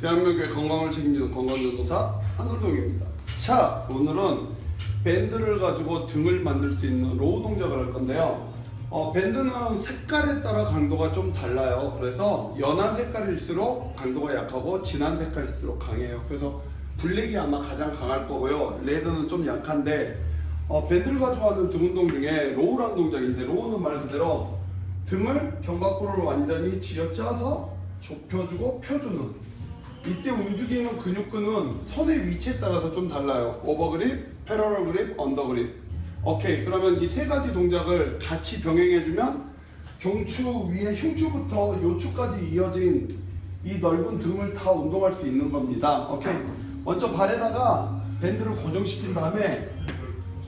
대한민국의 건강을 책임지는 건강전도사 한솔동입니다. 자, 오늘은 밴드를 가지고 등을 만들 수 있는 로우 동작을 할 건데요. 어, 밴드는 색깔에 따라 강도가 좀 달라요. 그래서 연한 색깔일수록 강도가 약하고 진한 색깔일수록 강해요. 그래서 블랙이 아마 가장 강할 거고요. 레드는 좀 약한데 어, 밴드를 가지고 하는 등 운동 중에 로우라는 동작인데 로우는 말 그대로 등을 견갑골을 완전히 쥐어짜서 좁혀주고 펴주는 이때 움직이는 근육근은 손의 위치에 따라서 좀 달라요. 오버그립, 패러럴 그립, 언더그립. 오케이. 그러면 이 세 가지 동작을 같이 병행해주면 경추 위에 흉추부터 요추까지 이어진 이 넓은 등을 다 운동할 수 있는 겁니다. 오케이. 먼저 발에다가 밴드를 고정시킨 다음에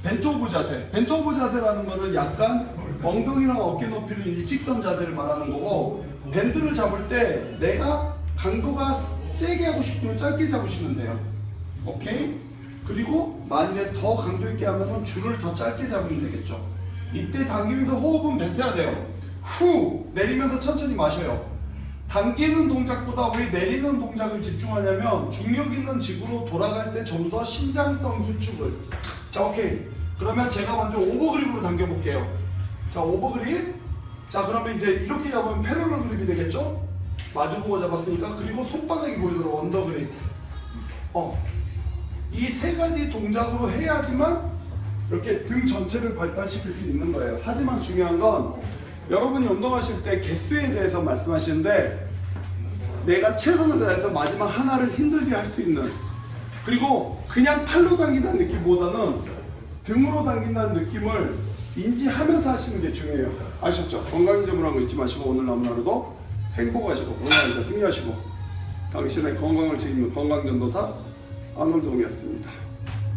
벤트 오브 자세. 벤트 오브 자세라는 거는 약간 엉덩이랑 어깨 높이를 일직선 자세를 말하는 거고 밴드를 잡을 때 내가 강도가 세게 하고 싶으면 짧게 잡으시면 돼요. 오케이? 그리고 만일에 더 강도 있게 하면은 줄을 더 짧게 잡으면 되겠죠. 이때 당기면서 호흡은 뱉어야 돼요. 후 내리면서 천천히 마셔요. 당기는 동작보다 왜 내리는 동작을 집중하냐면 중력 있는 지구로 돌아갈 때 좀 더 신장성 수축을 자 오케이 그러면 제가 먼저 오버그립으로 당겨 볼게요 자 오버그립 자 그러면 이제 이렇게 잡으면 패러럴 그립이 되겠죠 마주보고 잡았으니까 그리고 손바닥이 보이도록 언더그립 어 이 세 가지 동작으로 해야지만 이렇게 등 전체를 발달시킬 수 있는 거예요. 하지만 중요한 건 여러분이 운동하실 때 개수에 대해서 말씀하시는데 내가 최선을 다해서 마지막 하나를 힘들게 할 수 있는 그리고 그냥 팔로 당긴다는 느낌보다는 등으로 당긴다는 느낌을 인지하면서 하시는 게 중요해요. 아셨죠? 건강점을 거 잊지 마시고 오늘 하루도 행복하시고 건강하시고 승리하시고 당신의 건강을 책임지는 건강전도사 아놀동이었습니다